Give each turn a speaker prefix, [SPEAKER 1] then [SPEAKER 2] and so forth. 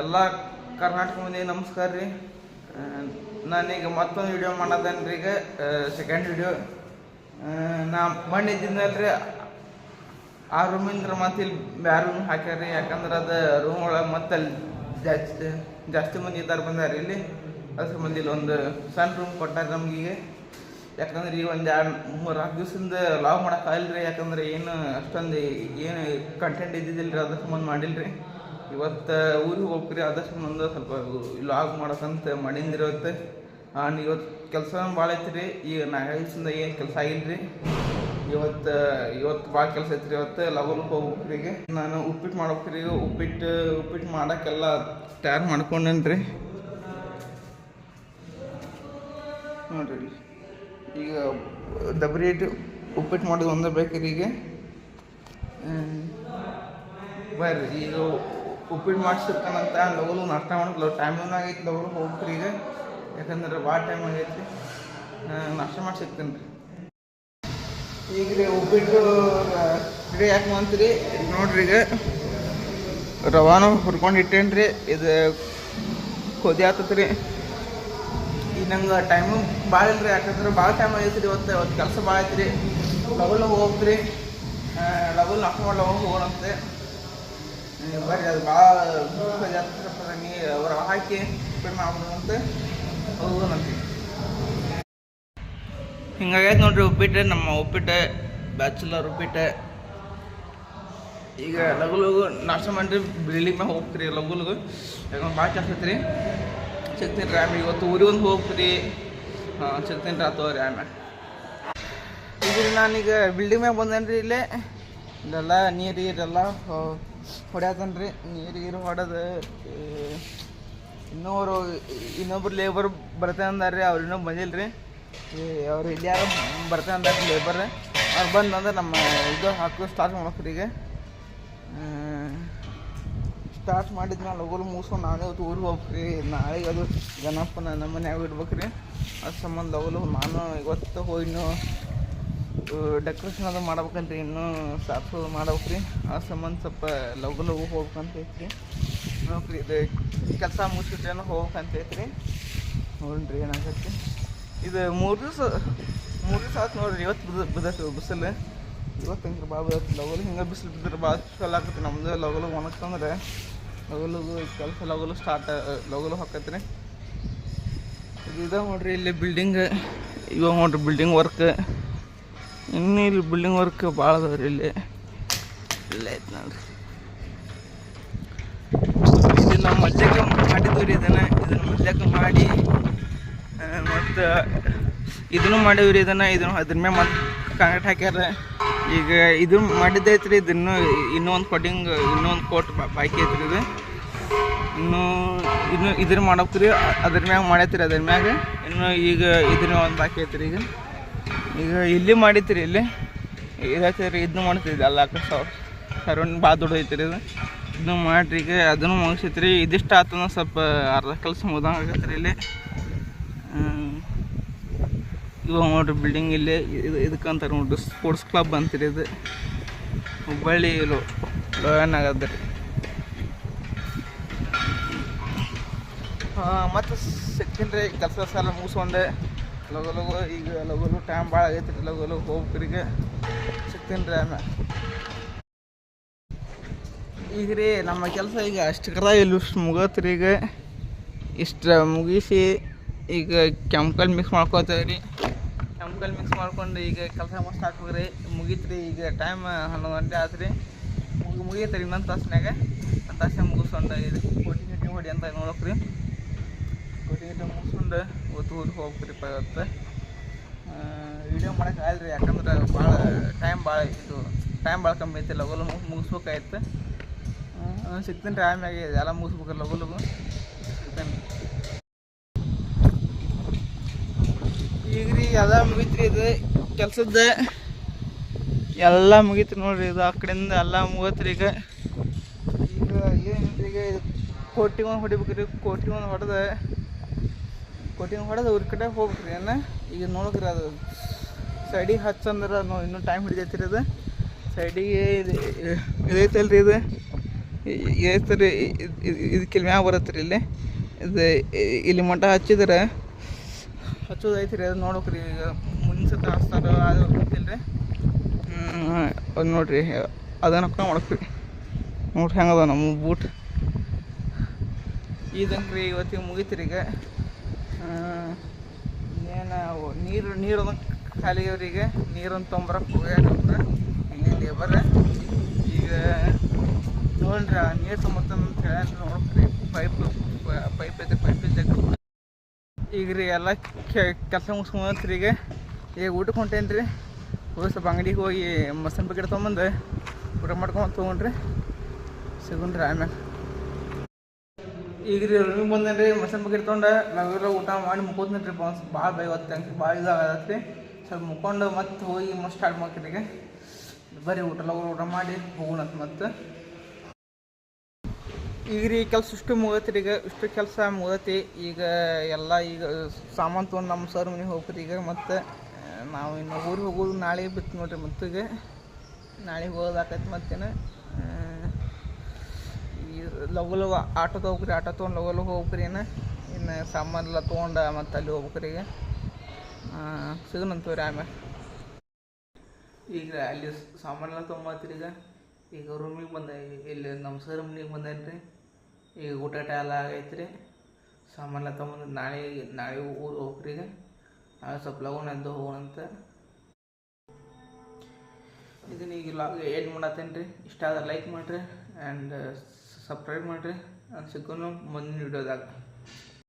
[SPEAKER 1] ಎಲ್ಲ ಕರ್ನಾಟಕ ಮಂದಿ ನಮಸ್ಕಾರ ರೀ. ನಾನೀಗ ಮತ್ತೊಂದು ವಿಡಿಯೋ ಮಾಡೋದೇನು ರೀ ಈಗ ಸೆಕೆಂಡ್ ವಿಡಿಯೋ ನಾ ಮಣ್ಣು ಇದ್ದಿದ್ದಲ್ರಿ ಆ ರೂಮಿಂದ್ರ ಮತ್ತೆ ಇಲ್ಲಿ ಬ್ಯಾರೆ ರೂಮ್ ಹಾಕ್ಯಾರ್ರಿ, ಯಾಕಂದ್ರೆ ಅದು ರೂಮ್ ಒಳಗೆ ಮತ್ತೆ ಅಲ್ಲಿ ಜಾಸ್ತಿ ಜಾಸ್ತಿ ಮಂದಿ ಇದ್ದಾರೆ ಬಂದಾರ ಇಲ್ಲಿ. ಅದ್ರ ಮಂದಿ ಇಲ್ಲಿ ಒಂದು ಸಣ್ಣ ರೂಮ್ ಕೊಟ್ಟಾರ ನಮಗೀಗ ಯಾಕಂದ್ರೆ ಈಗ ಒಂದು ಎರಡು ಮೂರು ನಾಲ್ಕು ದಿವಸದಿಂದ ಲಾಗ್ ರೀ ಯಾಕಂದ್ರೆ ಏನು ಅಷ್ಟೊಂದು ಏನು ಕಂಟೆಂಟ್ ಇದ್ದಿದ್ದಿಲ್ಲ ರೀ ಅದ್ರ ಸಂಬಂಧ ಮಾಡಿಲ್ರಿ. ಇವತ್ತು ಊರಿಗೆ ಹೋಗ್ರಿ ಆದಷ್ಟು ಮುಂದೆ ಸ್ವಲ್ಪ ಲಾಗ್ ಮಾಡೋಕ್ಕಂತ ಮಾಡಿಂದ್ರಿ ಇವತ್ತು ಆ್ಯಂಡ್ ಇವತ್ತು ಕೆಲಸ ಭಾಳ ರೀ ಈಗ ನಾ ದಿವಸದಿಂದ ಏನು ಕೆಲಸ ಆಗಿಲ್ರಿ ಇವತ್ತು ಇವತ್ತು ಭಾಳ ಕೆಲಸ ಐತ್ರಿ ಇವತ್ತು ಲಗೋಲಕ್ಕೆ ಹೋಗ್ಬೇಕ್ರಿ ಈಗ ನಾನು ಉಪ್ಪಿಟ್ಟು ಮಾಡ್ಬೇಕ್ರಿ ಉಪ್ಪಿಟ್ಟು ಉಪ್ಪಿಟ್ಟು ಮಾಡೋಕ್ಕೆಲ್ಲ ತಯಾರು ಮಾಡ್ಕೊಂಡೇನ್ರಿ ನೋಡ್ರಿ. ಈಗ ಡಬ್ರಿ ಇಟ್ಟು ಉಪ್ಪಿಟ್ಟು ಮಾಡೋದು ಒಂದೇ ಬೇಕ್ರಿ ಈಗ. ಬರ್ರಿ, ಈಗ ಉಪ್ಪಿಟ್ಟು ಮಾಡಿಸಿರ್ತಾನಂತ ಲಗೋಲು ನಾಷ್ಟ ಮಾಡಲ್ಲ ಟೈಮ್ ಆಗೈತಿ ಲಗೋಲು ಹೋಗ್ರಿ ಈಗ. ಯಾಕಂದ್ರೆ ಭಾಳ ಟೈಮ್ ಆಗೈತಿ ನಾಷ್ಟ ಮಾಡಿ ರೀ. ಈಗ ರೀ ಉಪ್ಪಿಟ್ಟು ರೆಡಿ ಯಾಕೆ ಅಂತೀರಿ ನೋಡ್ರಿ ಈಗ. ರವಾನು ಹುರ್ಕೊಂಡು ಇಟ್ಟೇನ್ರಿ ಇದು ಕೊದಿ ಆತತ್ರಿ. ಈಗ ನಂಗೆ ಟೈಮು ಭಾಳ ಇಲ್ಲ ರೀ ಯಾಕಂದ್ರೆ ಭಾಳ ಟೈಮ್ ಆಗೈತಿ ರೀ ಇವತ್ತು. ಇವತ್ತು ಕೆಲಸ ಭಾಳ ಐತಿ ರೀ ಲಗಲ್ ಹೋಗ್ತೀರಿ. ಲಗಲ್ ನಾಷ್ಟ ಮಾಡಿ ಹೋಗೋಣಂತೆ. ಬರ್ರಿ, ಅದು ಭಾಳ ನೀರು ಅವ್ರು ನೀ ರವ ಹಾಕಿ ಅಂತ ಹೌದು ಹೋಗೋಣಂತೆ ಹಿಂಗಾಗೈತೆ ನೋಡ್ರಿ ಉಪ್ಪಿಟ್ಟು ನಮ್ಮ ಉಪ್ಪಿಟ್ಟು ಬ್ಯಾಚುಲರ್ ಉಪ್ಪಿಟ್ಟು ಈಗ ಲಘು ಲಘು ನಾಷ್ಟ ಮಾಡಿರಿ ಬಿಲ್ಡಿಂಗ್ ಮ್ಯಾಗ ಹೋಗ್ತೀರಿ ಲಘು ಲಘು ಯಾಕಂದ್ರೆ ಭಾಳ ಕೆಲಸ ಐತ್ರಿ. ಸಿಗ್ತೀನಿ ರ್ಯಾಮ್ ಇವತ್ತು ಊರಿಗೆ ಒಂದು ಹೋಗ್ತೀರಿ. ಹಾಂ ಸಿಗ್ತೀನಿ ರೀ ಆತೋ ರೀ ಆಮೇಲೆ. ಈಗ ನಾನೀಗ ಬಿಲ್ಡಿಂಗ್ ಮ್ಯಾಗ ಬಂದೇನ್ರಿ ರೀ ಇಲ್ಲೇ. ಇಲ್ಲೆಲ್ಲ ನೀರು ಗೀರೆಲ್ಲ ಹೊಡ್ಯಾತನ್ ರೀ ನೀರು ಗೀರು ಹೊಡೆದು ಇನ್ನೂರು, ಇನ್ನೊಬ್ರು ಲೇಬರ್ ಬರ್ತೇನೆ ಅಂದಾರ ರೀ ಅವ್ರು ಇನ್ನೂ ಬಂದಿಲ್ಲ ರೀ ಅವ್ರು ಇಲ್ಲಿ ಯಾರು ಬರ್ತಾ ಅಂದಾರ ಲೇಬರ್ ಅವ್ರು ಬಂದು ಅಂದ್ರೆ ನಮ್ಮ ಇದು ಹಾಕಿ ಸ್ಟಾರ್ಟ್ ಮಾಡ್ಬೇಕ್ರಿ ಈಗ. ಸ್ಟಾರ್ಟ್ ಮಾಡಿದ್ಮೇಲೆ ಲಗೋಲು ಮುಗಿಸ್ಕೊಂಡು ನಾನೇ ಇವತ್ತು ಊರಿಗೆ ರೀ ನಾಳೆಗ ಅದು ಗಣಪನ ನಮ್ಮ ಮನ್ಯಾಗ ರೀ ಅದ್ರ ಸಂಬಂಧ ಲಗೋಲು ನಾನು ಇವತ್ತು ಹೋಗಿನ್ನು ಡೆಕೋರೇಷನ್ ಅದು ಮಾಡ್ಬೇಕಂತ ಇನ್ನೂ ಸಾಫು ಮಾಡ್ಬೇಕ್ರಿ. ಆ ಸಂಬಂಧ ಸ್ವಲ್ಪ ಲಗು ಲಗು ಹೋಗ್ಬೇಕಂತ ಐತ್ರಿ. ನೋಡ್ರಿ, ಇದು ಕೆಲಸ ಮುಗಿಸ್ಬಿಟ್ರೇನೋ ಹೋಗ್ಬೇಕಂತ ಐತ್ರಿ. ನೋಡ್ರಿ ಏನಾಗತ್ತೆ. ಇದು ಮೂರು ದಿವಸ ಮೂರು ದಿವಸ ಆಯ್ತು ನೋಡ್ರಿ ಇವತ್ತು ಬಿದ ಬಿದ್ದೈತಿ ಬಿಸಿಲು. ಇವತ್ತು ಹಿಂಗೆ ಭಾಳ ಬಿದ್ದೈತಿ ಲಗಲು ಹಿಂಗೆ ಬಿಸಿಲು ಬಿದ್ದರೆ ಭಾಳ ಚಲೋ ಆಗುತ್ತೆ ನಮ್ಮದು ಲಗಲು ಒಣಗ್ತಂದ್ರೆ ಲಗಲು ಕೆಲಸ ಲಗಲು ಸ್ಟಾರ್ಟ್ ಲಗಲು ಹಾಕತ್ರಿ. ಇದು ನೋಡ್ರಿ, ಇಲ್ಲಿ ಬಿಲ್ಡಿಂಗ್ ಇವಾಗ ನೋಡ್ರಿ ಬಿಲ್ಡಿಂಗ್ ವರ್ಕ್ ಇನ್ನೂ ಬಿಲ್ಡಿಂಗ್ ವರ್ಕ್ ಭಾಳ ಅದಾವ್ರಿ ಇಲ್ಲಿ. ಇಲ್ಲ ಐತೆ ನೋಡ್ರಿ. ಇದು ನಮ್ಮ ಮಲ್ಯಕ ಮಾಡಿದ್ವಿ ರೀ ಇದನ್ನು. ಇದನ್ನು ಮಲ್ಯಕ ಮಾಡಿ ಮತ್ತು ಇದನ್ನು ಮಾಡೀವ್ರಿ ಇದನ್ನು. ಇದನ್ನು ಅದ್ರ ಮೇಲೆ ಮತ್ತೆ ಕಾಂಕ್ರೀಟ್ ಹಾಕ್ಯಾರ. ಈಗ ಇದು ಮಾಡಿದ್ದೈತ್ರಿ ಇದನ್ನು ಇನ್ನೊಂದು ಕೋಟಿಂಗ್ ಇನ್ನೊಂದು ಕೋಟ್ ಬಾಕಿ ಐತ್ರಿ ಇದು. ಇನ್ನು ಇನ್ನು ಇದ್ರ ಮಾಡಕ್ರಿ ಅದ್ರ ಮ್ಯಾಗ ಮಾಡೈತ್ರಿ, ಅದ್ರ ಮ್ಯಾಗ. ಇನ್ನು ಈಗ ಇದ್ರ ಒಂದು ಬಾಕಿ ಐತ್ರಿ ಈಗ. ಈಗ ಇಲ್ಲಿ ಮಾಡಿತ್ರಿ ಇಲ್ಲಿ. ಇರತ್ತೀರಿ ಇದನ್ನು ಮಾಡ್ತಿದ್ದೆ. ಅಲ್ಲ ಸರೌಂಡ್ ಭಾಳ ದೊಡ್ಡ ಐತ್ರಿ ಇದು. ಇದನ್ನು ಮಾಡಿರಿ, ಈಗ ಅದನ್ನು ಮುಗಿಸೈತ್ರಿ ಇದಿಷ್ಟು ಆತನ ಸ್ವಲ್ಪ ಅರ್ಧ ಕೆಲಸ ಮುಗ್ದಂಗೆ ಆಗತ್ತೆ ರೀ ಇಲ್ಲಿ. ಇವಾಗ ನೋಡ್ರಿ ಬಿಲ್ಡಿಂಗ್ ಇಲ್ಲಿ, ಇದು ಇದಕ್ಕಂತಾರೆ ನೋಡ್ರಿ. ಸ್ಪೋರ್ಟ್ಸ್ ಕ್ಲಬ್ ಅಂತೀರಿ ಇದು. ಹುಬ್ಬಳ್ಳಿ ಲೋ ಲೋಯನ್ ಆಗದ್ರಿ ಹಾಂ ಮತ್ತು ಸಿಕ್ತೀನಿ ರೀ ಕೆಲಸ ಸಾಲ ಮುಗಿಸ್ಕೊಂಡೆ. ಲಗು ಲಗು, ಈಗ ಲಗು ಲಗು ಟೈಮ್ ಭಾಳ ಆಗೈತೆ ರೀ ಲಗು ಲಗು ಹೋಗ್ರಿ ಈಗ ಸಿಗ್ತೀನಿ ರೀ ಆಮೇಲೆ ಈಗ ರೀ ನಮ್ಮ ಕೆಲಸ ಈಗ ಅಷ್ಟಕ್ಕರ ಇಲ್ಲಿ ಮುಗತ್ರಿ ಈಗ. ಇಷ್ಟು ಮುಗಿಸಿ ಈಗ ಕೆಮಿಕಲ್ ಮಿಕ್ಸ್ ಮಾಡ್ಕೋತೇವೆ ರೀ. ಕೆಮಿಕಲ್ ಮಿಕ್ಸ್ ಮಾಡ್ಕೊಂಡು ಈಗ ಕೆಲಸ ಮಸ್ತ್ ಹಾಕ್ಬೇಕ್ರಿ ಮುಗೀತು ರೀ ಈಗ ಟೈಮ್ ಹನ್ನೊಂದು ಗಂಟೆ ಆತು ರೀ. ಮುಗಿ ಮುಗಿಯುತ್ತೆ ರೀ ಇನ್ನೊಂದು ತಾಸ್ನಾಗ ಒಂದು ತಾಸ್ನಾಗ ಮುಗಿಸ್ಕೊಂಡು ಇದು ಗಿಟಿ ಹೊಡಿ ಅಂತ ನೋಡೋಕೆ ಗಿಟಿ ಮುಗಿಸ್ಕೊಂಡು ಇವತ್ತು ಓದ್ ಹೋಗ್ಬೇಕ್ರಿಪ್ಪ ಇವತ್ತು. ವಿಡಿಯೋ ಮಾಡೋಕೆ ಆಗಲ್ರಿ ಯಾಕಂದ್ರೆ ಭಾಳ ಟೈಮ್ ಭಾಳ ಇದು ಟೈಮ್ ಭಾಳ ಕಮ್ಮಿ ಐತಿ ಲಗೋಲು ಮುಗಿಸ್ಬೇಕಾಯ್ತು. ಸಿಗ್ತೀನಿ ರೀ, ಆಮ್ಯಾಗೆ ಎಲ್ಲ ಮುಗಿಸ್ಬೇಕು ಲಗು ಲಗು. ಸಿಗ್ತೇನೆ. ಈಗ ರೀ, ಎಲ್ಲ ಮುಗಿತ್ರಿ ಇದು ಕೆಲಸದ ಎಲ್ಲ ಮುಗೀತು ನೋಡ್ರಿ ಇದು ಆ ಕಡೆಯಿಂದ ಎಲ್ಲ ಮುಗತ್ರಿ ಈಗ. ಈಗ ಏನಿಲ್ಲ ಈಗ ಕೋಟಿಗೆ ಕೋಟಿ ಒಂದು ಹೊಡಿಬೇಕು ರೀ ಕೋಟಿ ಒಂದು ಹೊಡೆದ. ಕೋಟಿ ಹೊಡೆದು ಊರ ಕಡೆ ಹೋಗ್ಬೇಕ್ರಿ ಏನ? ಈಗ ನೋಡಕ್ರಿ ಅದು ಸೈಡಿಗೆ ಹಚ್ಚಂದ್ರೆ ನಾವು ಇನ್ನೂ ಟೈಮ್ ಹಿಡಿದೈತಿ ರೀ ಅದು. ಸೈಡಿಗೆ ಇದು ಇದೈತಲ್ರಿ ಇದು? ಇದಕ್ಕೆ ಮ್ಯಾಗ ಬರತ್ತೆ ರೀ ಇಲ್ಲಿ. ಇದು, ಇಲ್ಲಿ ಮಟ್ಟ ಹಚ್ಚಿದ್ರೆ ಹಚ್ಚೋದು ಐತಿ ರೀ ಅದು ನೋಡಕ್ರಿ ಈಗ ಮುಂಚೆ ಸತ ಹಚ್ತಾರ ಅದು ಗೊತ್ತಿಲ್ಲ ರೀ ಅದು ನೋಡ್ರಿ, ಅದನ್ನ ಹಾಕೊಂಡು ಮಾಡಕ್ರಿ ನೋಡ್ರಿ ಹೆಂಗದ ನಮ್ಮ ಬೂಟ್ ಇದಂಗೆ ರೀ ಇವತ್ತಿಗೆ ಮುಗಿತ್ರಿ ಈಗ. ಏನು ನೀರು ನೀರು ಖಾಲಿ ಅವರಿಗೆ ನೀರನ್ನು ತೊಂಬರಕ್ಕೆ ಹೋಗ್ಯಾರ ಇಲ್ಲಿ ಲೇಬರ್ ಈಗ ನೋಡ್ರಿ ನೀರು ತೊಂಬತ್ತಂತ ಹೇಳಿ ನೋಡ್ರಿ ಪೈಪ್ ಪೈಪ್ ಐತೆ ಪೈಪ್ ಈಗ ರೀ ಎಲ್ಲ ಕೆಲಸ ಮುಗಿಸ್ಕೊಂಡ್ರಿ ಈಗ. ಈಗ ಊಟಕ್ಕೆ ಹೊಂಟೇನಿ ರೀ ಹೋಗಿ ಸ್ವಲ್ಪ ಅಂಗಡಿಗೆ ಹೋಗಿ ಮಸನ್ ಪ್ಯಾಕೆಟ್ ತೊಗೊಂಬಂದು ಊಟ ಮಾಡ್ಕೊಂಡು ತೊಗೊಂಡ್ರಿ. ಸಿಗುಣ್ರಿ ಆಮ್ಯಾಗ ಈಗ ರೀ ರೂಮಿಗೆ ಬಂದೇನೆ ರೀ ಮಸನ್ ಬಗ್ಗೆ ನಾವೆಲ್ಲ ಊಟ ಮಾಡಿ ಮುಕ್ಕೋತೀನಿ ರೀ ಭಾಳ ಬೈ ಹೊತ್ತು ಭಾಳ ಇದಾಗತ್ತೆ ಸ್ವಲ್ಪ ಮುಕ್ಕೊಂಡು ಮತ್ತೆ ಹೋಗಿ ಮತ್ತೆ ಸ್ಟಾರ್ಟ್ ಮಾಡ್ತೀರಿ ಈಗ ಬರ್ರಿ ಊಟ ಊಟ ಮಾಡಿ ಹೋಗೋಣ ಮತ್ತೆ ಈಗ ರೀ ಕೆಲಸ ಇಷ್ಟು ಮುಗತ್ರಿ ಈಗ, ಇಷ್ಟು ಕೆಲಸ ಮುಗತಿ ಈಗ ಎಲ್ಲ ಈಗ ಸಾಮಾನು ತೊಗೊಂಡು ನಮ್ಮ ಸರ್ ಮನೆಗೆ ಹೋಗ್ರಿ ಈಗ ಮತ್ತು ನಾವು ಇನ್ನು ಊರಿಗೆ ಹೋಗೋದು ನಾಳೆ ಬಿತ್ತು ನೋಡ್ರಿ ಮತ್ತೀಗ ನಾಳೆ ಹೋಗೋದಾಕೈತೆ ಮತ್ತೇನು. ಲಗು ಲಗು ಆಟೋ ಹೋಗ್ರಿ ಆಟೋ ತೊಗೊಂಡು ಲಗು ಲಗು ಹೋಗ್ರಿ ಏನು ಇನ್ನು ಸಾಮಾನೆಲ್ಲ ತೊಗೊಂಡು ಮತ್ತೆ ಅಲ್ಲಿ ಹೋಗ್ಬೇಕ್ರಿ ಈಗ. ಸಿಗೋಣಂತವ್ರಿ ಆಮೇಲೆ. ಈಗ ಅಲ್ಲಿ ಸಾಮಾನೆಲ್ಲ ತೊಗೊಂಬತ್ತೀರಿ ಈಗ. ಈಗ ರೂಮಿಗೆ ಬಂದೆ, ಇಲ್ಲಿ ನಮ್ಮ ಸರ್ ಮನೆಗೆ ಬಂದೇನೆ ರೀ ಈಗ ಊಟ ಟ ಎಲ್ಲ ಆಗೈತೆ ರೀ ಸಾಮಾನೆಲ್ಲ ತೊಗೊಂಬಂದು ನಾಳೆ ನಾಳೆ ಊರು ಹೋಗ್ರಿ ಈಗ. ನಾಳೆ ಸ್ವಲ್ಪ ಲಗೂನ ಎದ್ದು ಹೋಗೋಣಂತ ಇದನ್ನ ಈಗ ಲಾಗ್ ಏನು ಮಾಡತ್ತೇನೆ ರೀ ಇಷ್ಟ ಆದ್ರೆ ಲೈಕ್ ಮಾಡಿರಿ. ಆ್ಯಂಡ್ ಸಬ್ಸ್ಕ್ರೈಬ್ ಮಾಡಿರಿ ಸಿಕ್ಕೋನು ಮುಂದಿನ ವಿಡಿಯೋದಾಗ